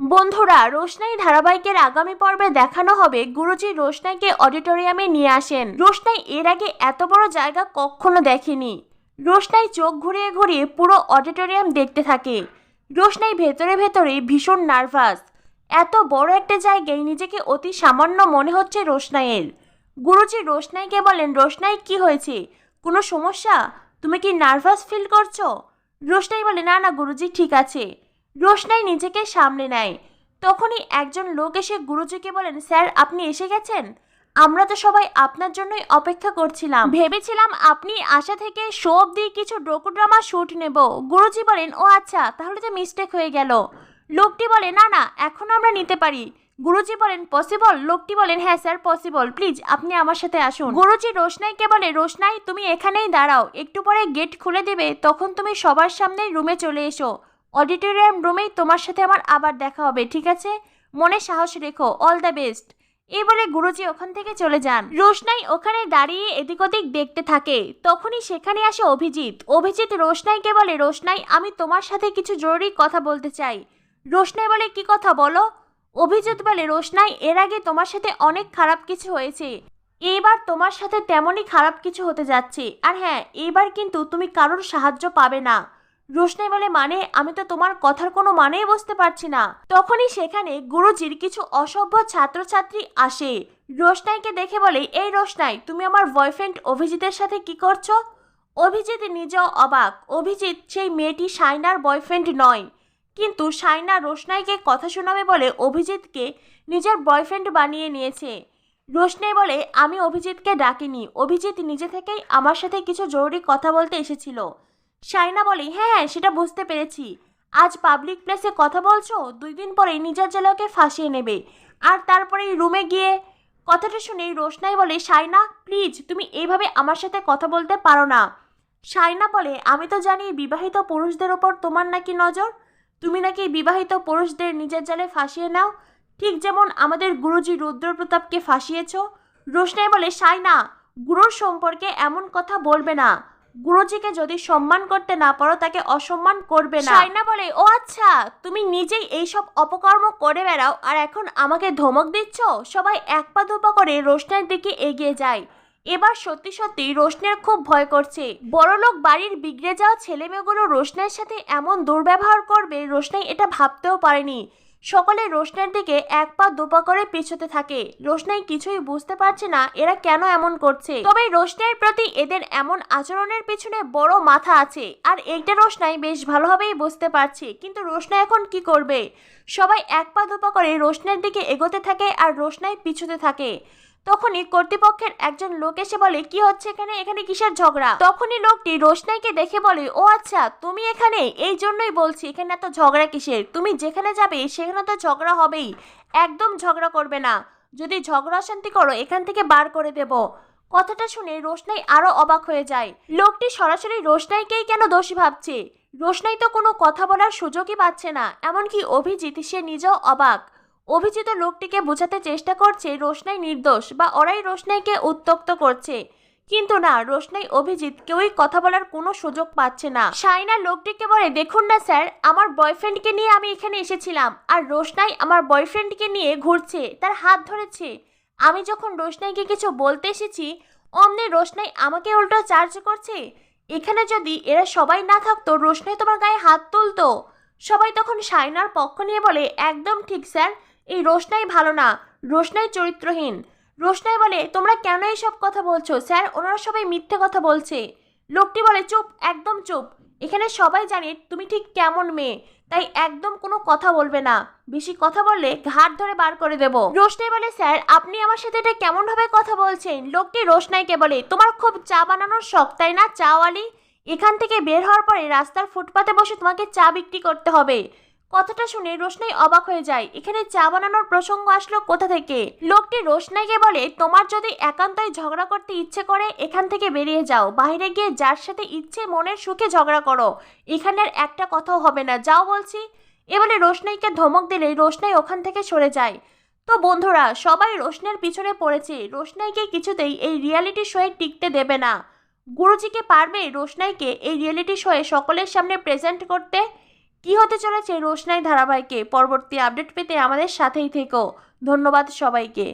বন্ধুরা, রোশনাই ধারাবাহিকের আগামী পর্বে দেখানো হবে গুরুজি রোশনাইকে অডিটোরিয়ামে নিয়ে আসেন। রোশনাই এর আগে এত বড় জায়গা কখনো দেখেনি। রোশনাই চোখ ঘুরিয়ে ঘুরিয়ে পুরো অডিটোরিয়াম দেখতে থাকে। রোশনাই ভেতরে ভেতরে ভীষণ নার্ভাস। এত বড় একটা জায়গায় নিজেকে অতি সামান্য মনে হচ্ছে রোশনাইয়ের। গুরুজি রোশনাইকে বলেন, রোশনাই, কি হয়েছে? কোনো সমস্যা? তুমি কি নার্ভাস ফিল করছ? রোশনাই বলে, না না, গুরুজি, ঠিক আছে। রোশনাই নিজেকে সামনে নেয়। তখনই একজন লোক এসে গুরুজিকে বলেন, স্যার, আপনি এসে গেছেন? আমরা তো সবাই আপনার জন্যই অপেক্ষা করছিলাম। ভেবেছিলাম আপনি আশা থেকে শো অব্দি কিছু ড্রামা শ্যুট নেব। গুরুজি বলেন, ও আচ্ছা তাহলে তো মিস্টেক হয়ে গেল। লোকটি বলে, না না, এখন আমরা নিতে পারি। গুরুজি বলেন পসিবল লোকটি বলেন হ্যাঁ স্যার পসিবল প্লিজ, আপনি আমার সাথে আসুন। গুরুজি রোশনাইকে বলে, রোশনাই, তুমি এখানেই দাঁড়াও। একটু পরে গেট খুলে দেবে, তখন তুমি সবার সামনে রুমে চলে এসো। অডিটোরিয়াম রুমেই তোমার সাথে আমার আবার দেখা হবে, ঠিক আছে? মনে সাহস রেখো অল দ্য বেস্ট এই বলে গুরুজি ওখান থেকে চলে যান। রোশনাই ওখানে দাঁড়িয়ে এদিক ওদিক দেখতে থাকে। তখনই সেখানে আসে অভিজিৎ। অভিজিৎ রোশনাইকে বলে, রোশনাই, আমি তোমার সাথে কিছু জরুরি কথা বলতে চাই। রোশনাই বলে, কি কথা বলো? অভিজিৎ বলে, রোশনাই, এর আগে তোমার সাথে অনেক খারাপ কিছু হয়েছে। এইবার তোমার সাথে তেমনই খারাপ কিছু হতে যাচ্ছে। আর হ্যাঁ এইবার কিন্তু তুমি কারোর সাহায্য পাবে না। রোশনাই বলে মানে? আমি তো তোমার কথার কোনো মানেই বুঝতে পারছি না। তখনই সেখানে গুরুজির কিছু অসভ্য ছাত্রছাত্রী আসে। রোশনাইকে দেখে বলে, এই রোশনাই, তুমি আমার বয়ফ্রেন্ড অভিজিতের সাথে কি করছ? অভিজিৎ নিজেও অবাক। অভিজিৎ সেই মেয়েটি সাইনার বয়ফ্রেন্ড নয়। কিন্তু সাইনা রোশনাইকে কথা শোনাবে বলে অভিজিৎকে নিজের বয়ফ্রেন্ড বানিয়ে নিয়েছে। রোশনাই বলে, আমি অভিজিৎকে ডাকিনি। অভিজিৎ নিজে থেকেই আমার সাথে কিছু জরুরি কথা বলতে এসেছিল। সাইনা বলে হ্যাঁ হ্যাঁ সেটা বুঝতে পেরেছি। আজ পাবলিক প্লেসে কথা বলছো, দুই দিন পরে নিজের জেলাকে ফাঁসিয়ে নেবে। আর তারপরে রুমে গিয়ে কথাটা শুনে রোশনাই বলে সাইনা প্লিজ তুমি এইভাবে আমার সাথে কথা বলতে পারো না। সাইনা বলে, আমি তো জানি বিবাহিত পুরুষদের ওপর তোমার নাকি নজর। তুমি নাকি বিবাহিত পুরুষদের নিজের জালে ফাঁসিয়ে নাও। ঠিক যেমন আমাদের গুরুজি রুদ্রপ্রতাপকে ফাঁসিয়েছ। রোশনাই বলে সাইনা গুরুর সম্পর্কে এমন কথা বলবে না। গুরুজিকে যদি সম্মান করতে না পারো, তাকে অসম্মান করবে না। সাইনা বলে, ও আচ্ছা তুমি নিজেই এইসব অপকর্ম করে বেড়াও আর এখন আমাকে ধমক দিচ্ছ? সবাই এক পা দুপা করে রোশনের দিকে এগিয়ে যায়। এবার সত্যি সত্যি রোশনের খুব ভয় করছে। বড়লোক বাড়ির বিগড়ে যাওয়া ছেলেমেয়েগুলো রোশনের সাথে এমন দুর্ব্যবহার করবে, রোশনাই এটা ভাবতেও পারেনি। সকলে রোশনের দিকে এক পা দুপা করে পিছোতে থাকে। রোশনাই কিছুই বুঝতে পারছে না এরা কেন এমন করছে। তবে রোশনের প্রতি এদের এমন আচরণের পিছনে বড় মাথা আছে আর এইটা রোশনাই বেশ ভালোভাবেই বুঝতে পারছে। কিন্তু রোশনা এখন কি করবে? সবাই এক পা দুপা করে রোশনের দিকে এগোতে থাকে আর রোশনাই পিছুতে থাকে। তখনই কর্তৃপক্ষের একজন লোক এসে বলে, কি হচ্ছে এখানে? এখানে কিসের ঝগড়া? তখনই লোকটি রোশনাইকে দেখে বলে, ও আচ্ছা তুমি এখানে? এই জন্যই বলছি, এখানে এত ঝগড়া কিসের? তুমি যেখানে যাবে, সেখানে তো ঝগড়া হবেই। একদম ঝগড়া করবে না। যদি ঝগড়া অশান্তি করো, এখান থেকে বার করে দেব। কথাটা শুনে রোশনাই আরও অবাক হয়ে যায়। লোকটি সরাসরি রোশনাইকেই কেন দোষী ভাবছে? রোশনাই তো কোনো কথা বলার সুযোগই পাচ্ছে না, এমনকি অভিজিৎ, সে নিজেও অবাক। অভিজিত লোকটিকে বোঝাতে চেষ্টা করছে, রোশনাই নির্দোষ বা ওরাই রোশনাইকে উত্তক্ত করছে। কিন্তু না, রোশনাই অভিজিৎ কেউই কথা বলার কোনো সুযোগ পাচ্ছে না। সাইনা লোকটিকে বলে, দেখুন না স্যার, আমার বয়ফ্রেন্ডকে নিয়ে আমি এখানে এসেছিলাম আর রোশনাই আমার বয়ফ্রেন্ডকে নিয়ে ঘুরছে, তার হাত ধরেছে। আমি যখন রোশনাইকে কিছু বলতে এসেছি, অমনি রোশনাই আমাকে উল্টো চার্জ করছে। এখানে যদি এরা সবাই না থাকতো, রোশনাই তোমার গায়ে হাত তুলতো। সবাই তখন সাইনার পক্ষ নিয়ে বলে, একদম ঠিক স্যার এই রোশনাই ভালো না, রোশনাই চরিত্রহীন। রোশনাই বলে, তোমরা কেন এইসব কথা বলছো? স্যার, ওনারা সবাই মিথ্যে কথা বলছে। লোকটি বলে, চুপ, একদম চুপ। এখানে সবাই জানে তুমি ঠিক কেমন মেয়ে, তাই একদম কোনো কথা বলবে না। বেশি কথা বললে ঘাট ধরে বার করে দেব। রোশনাই বলে, স্যার, আপনি আমার সাথে এটা কেমন ভাবে কথা বলছেন? লোকটি রোশনাইকে বলে, তোমার খুব চা বানানোর শখ, তাই না চাওয়ালি এখান থেকে বের হওয়ার পরে রাস্তার ফুটপাতে বসে তোমাকে চা বিক্রি করতে হবে। কথাটা শুনে রোশনাই অবাক হয়ে যায়। এখানে চা বানানোর প্রসঙ্গ আসলো কোথা থেকে? লোকটি রোশনাইকে বলে, তোমার যদি একান্তই ঝগড়া করতে ইচ্ছে করে, এখান থেকে বেরিয়ে যাও। বাইরে গিয়ে যার সাথে ইচ্ছে মনের সুখে ঝগড়া করো। এখানের একটা কথাও হবে না। যাও বলছি। এবারে রোশনাইকে ধমক দিলে রোশনাই ওখান থেকে সরে যায়। তো বন্ধুরা, সবাই রোশনের পিছনে পড়েছে। রোশনাইকে কিছুতেই এই রিয়ালিটি শোয়ে টিকতে দেবে না। গুরুজিকে পারবে রোশনাইকে এই রিয়েলিটি শোয়ে সকলের সামনে প্রেজেন্ট করতে? কি হতে চলেছে রোশনাই ধারাবাহিকে? পরবর্তী আপডেট পেতে আমাদের সাথেই থেকো। ধন্যবাদ সবাইকে।